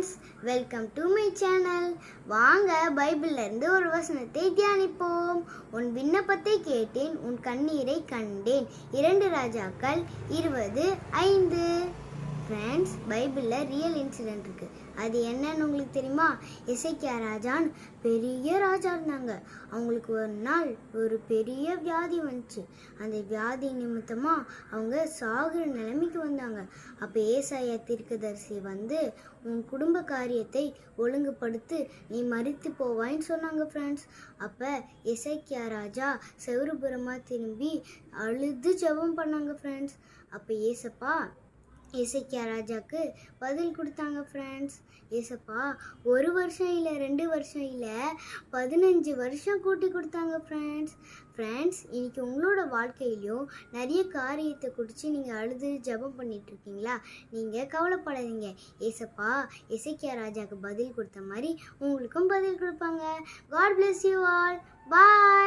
Friends welcome to my channel வாங்க பைபிள்ல இருந்து ஒரு வசனத்தை தியானிப்போம். உன் விண்ணப்பத்தை கேட்டேன் உன் கண்ணீரை கண்டேன். இரண்டு ராஜாக்கள் இருபது ஐந்து. ஃப்ரெண்ட்ஸ் பைபிளில் ரியல் இன்சிடென்ட் இருக்குது அது என்னன்னு உங்களுக்கு தெரியுமா? இசைக்கியா ராஜான்னு பெரிய ராஜா இருந்தாங்க. அவங்களுக்கு ஒரு நாள் ஒரு பெரிய வியாதி வந்துச்சு. அந்த வியாதி நிமித்தமாக அவங்க சாகுற நிலைமைக்கு வந்தாங்க. அப்போ ஏசாய தீர்க்கதரிசி வந்து உன் குடும்ப காரியத்தை ஒழுங்குபடுத்து நீ மறித்து போவாயின்னு சொன்னாங்க ஃப்ரெண்ட்ஸ் அப்போ இசைக்கியா ராஜா செவருபுறமாக திரும்பி அழுது ஜெபம் பண்ணாங்க ஃப்ரெண்ட்ஸ் அப்போ ஏசப்பா இசைக்கியா ராஜாக்கு பதில் கொடுத்தாங்க ஃப்ரெண்ட்ஸ் ஏசப்பா ஒரு வருஷம் இல்லை ரெண்டு வருஷம் இல்லை பதினஞ்சு வருஷம் கூட்டி கொடுத்தாங்க ஃப்ரெண்ட்ஸ் ஃப்ரெண்ட்ஸ் இன்றைக்கி உங்களோட வாழ்க்கையிலையும் நிறைய காரியத்தை குடித்து நீங்கள் அழுது ஜெபம் பண்ணிட்டு இருக்கீங்களா? நீங்கள் கவலைப்படாதீங்க. ஏசப்பா இசைக்கியா ராஜாவுக்கு பதில் கொடுத்த மாதிரி உங்களுக்கும் பதில் கொடுப்பாங்க. God bless you all bye